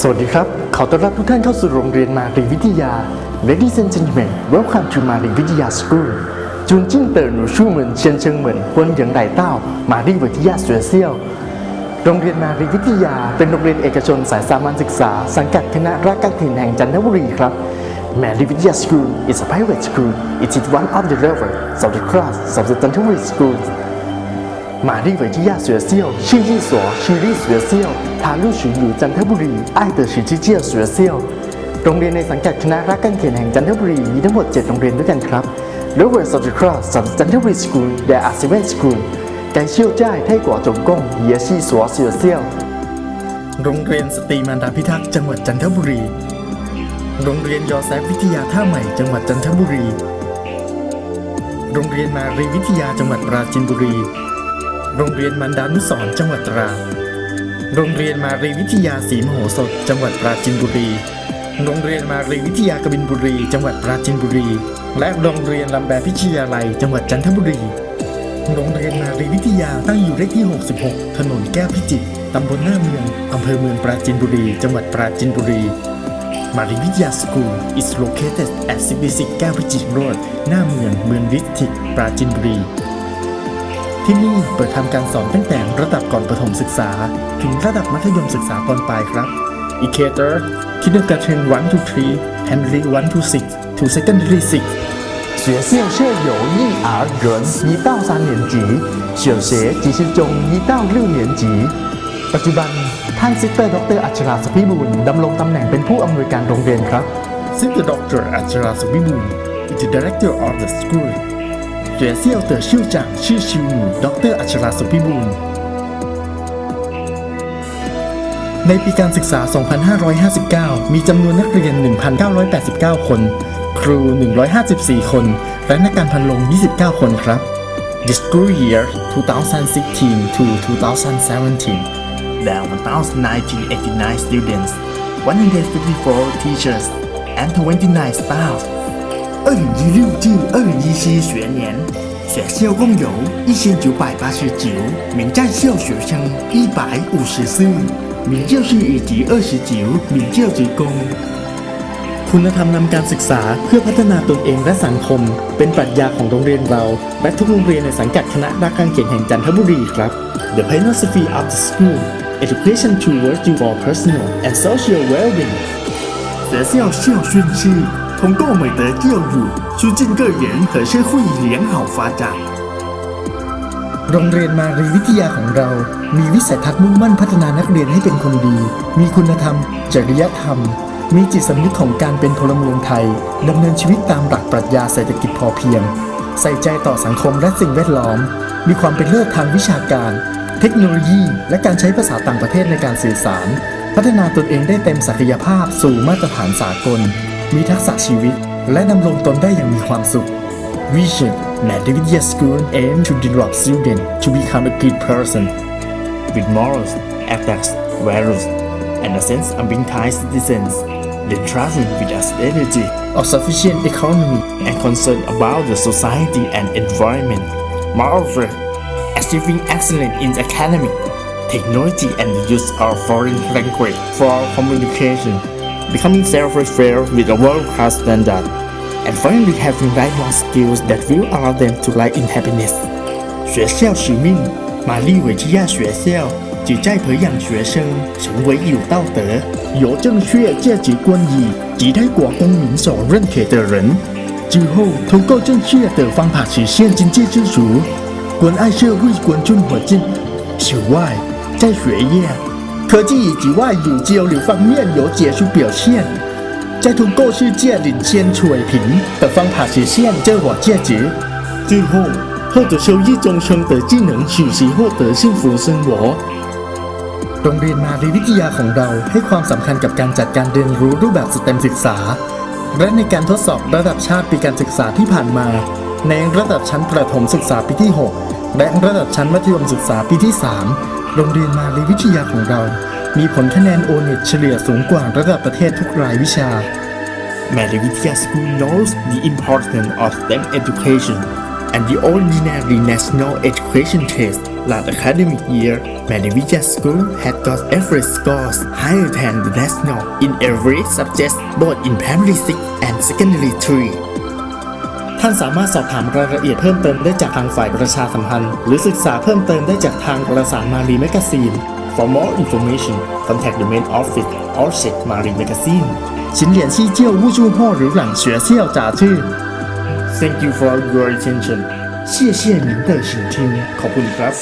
สวัสดีครับ ขอต้อนรับทุกท่านเข้าสู่โรงเรียนมารีวิทยา Ladies and gentlemen welcome to มารีวิทยา School จุนจิ้นเตอร์หนูชู่เหมือนเชียนเชิงเหมือนควนหยิงไดเต้า มารีวิทยาสือเซี่ยว โรงเรียนมารีวิทยา เป็นโรงเรียนเอกชนสายสามัญศึกษา สังกัดคณะรักการถิ่นแห่งจันทบุรีครับ Mary Vidya School is a private school. It is one of the levels of the class of the Jantaburi schools. 玛丽维基亚学校是一所私立学校，它隶属于จันทบุรี爱的十字架学校โรงเรียนในสังกัดคณะรักการเขียนแห่งจันทบุรีมีทั้งหมด 7 โรงเรียนด้วยกันครับ Levels of the class of the Jantaburi School there are seven schools 该校在泰国总共也是所学校โรงเรียนสตรีมารดาพิทักษ์จังหวัดจันทบุรี โรงเรียนยอแซฟวิทยาท่าใหม่จังหวัดจันทบุรี โรงเรียนมารีวิทยาจังหวัดปราจีนบุรี โรงเรียนมันดานุสรจังหวัดตราดโรงเรียนมารีวิทยาศรีมโหสถ จังหวัดปราจีนบุรี โรงเรียนมารีวิทยากบินบุรี จังหวัดปราจีนบุรี และโรงเรียนลำแบพิชยาลัย จังหวัดจันทบุรี โรงเรียนมารีวิทยาตั้งอยู่เลขที่ 66 ถนนแก้วพิจิตร ตำบลหน้าเมือง อำเภอเมืองปราจีนบุรี จังหวัดปราจีนบุรีมาริวิทยาสกูล is located at 66แก้วพิจิตรโรดหน้าเมือง เมืองริทิกปราจีนบุรี ที่นี่เปิดทำการสอนตั้งแต่ระดับก่อนประถมศึกษา ถึงระดับมัธยมศึกษาตอนปลายครับ e k a t e r Kindergarten 1 to 3 Primary 1 to 6 to Secondary 6学校设有幼儿园一到三年级，小学即是中一到六年级。ปัจจุบันท่านซิสเตอร์ดรอัชราสพิบูลดำรงตำแหน่งเป็นผู้อำนวยการโรงเรียนครับ Sister Dr. อัชราส เฉียเซียวเต๋อเชื่อจางชื่อชิวหมู่ดรอัชราสุพิบูลในปีการศึกษา 2559 มีจำนวนนักเรียน 1,989 คน ครู 154 คน และนักการพันลง 29 คนครับ The school year 2016 to 2017 there were 1,989 students, 154 teachers, and 29 staff 二零一六至二零一七学年，学校共有一千九百八十九名在校学生，一百五十四名教师以及二十九名教职工。คุณธรรมนำการศึกษาเพื่อพัฒนาตนเองและสังคม เป็นปรัชญาของโรงเรียนเรา และทุกโรงเรียนในสังกัดคณะรักการเขียนแห่งจันทบุรีครับ The philosophy of the school education towards you for personal and social well-being 学校校训是 通过美德教育促进个人和社会良好发展 โรงเรียนมารีวิทยาของเรา มีวิสัยทัศน์มุ่งมั่นพัฒนานักเรียนให้เป็นคนดี มีคุณธรรม จริยธรรม มีจิตสำนึกของการเป็นพลเมืองไทย ดำเนินชีวิตตามหลักปรัชญาเศรษฐกิจพอเพียง ใส่ใจต่อสังคมและสิ่งแวดล้อม มีความเป็นเลิศทางวิชาการ เทคโนโลยี และการใช้ภาษาต่างประเทศในการสื่อสาร พัฒนาตนเองได้เต็มศักยภาพสู่มาตรฐานสากล มีทักษะชีวิต และดำรงตนได้อย่างมีความสุข Vision Madividya School aim to develop students to become a good person with morals, ethics, values, and a sense of being Thai citizens. Then trusting with a strategy of sufficient economy and concern about the society and environment. Moreover, achieving excellence in academic, technology, and the use of foreign language for communication. Becoming self-aware with a world-class standard. And finally having lifelong skills that will allow them to live in happiness. 学校使命，玛丽维基亚学校旨在培养学生成为有道德、有正确价值观念及泰国公民所认可的人。之后，通过正确的方法实现经济自足，关爱社会，关注环境。此外，在学业、科技以及外语交流方面有杰出表现。再通过世界领先水平的方法实现自我价值，最后获得收益终生的技能学习，获得幸福生活。โรงเรียนมารีวิทยาของเราให้ความสำคัญกับการจัดการเรียนรู้รูปแบบสเต็มศึกษา และในการทดสอบระดับชาติปีการศึกษาที่ผ่านมา ในระดับชั้นประถมศึกษาปีที่ 6 และระดับชั้นมัธยมศึกษาปีที่ 3 โรงเรียนมารีวิทยาของเรา มีผลคะแนนโอเน็ตเฉลี่ยสูงกว่าระดับประเทศทุกรายวิชา Madividya School knows the importance of STEM education and the ordinary national education test Last academic year, Madhvija School had got average scores higher than the national in every subject, both in primary 6 and secondary 3. ท่านสามารถสอบถามรายละเอียดเพิ่มเติมได้จากทางฝ่ายประชาสัมพันธ์ หรือศึกษาเพิ่มเติมได้จากทางวารสารมารีแมกซีน For more information, contact the main office or check Marie Magazine. 请联系旧物注或浏览学校杂志。Thank you for your attention. 谢谢您的聆听，ขอบคุณครับ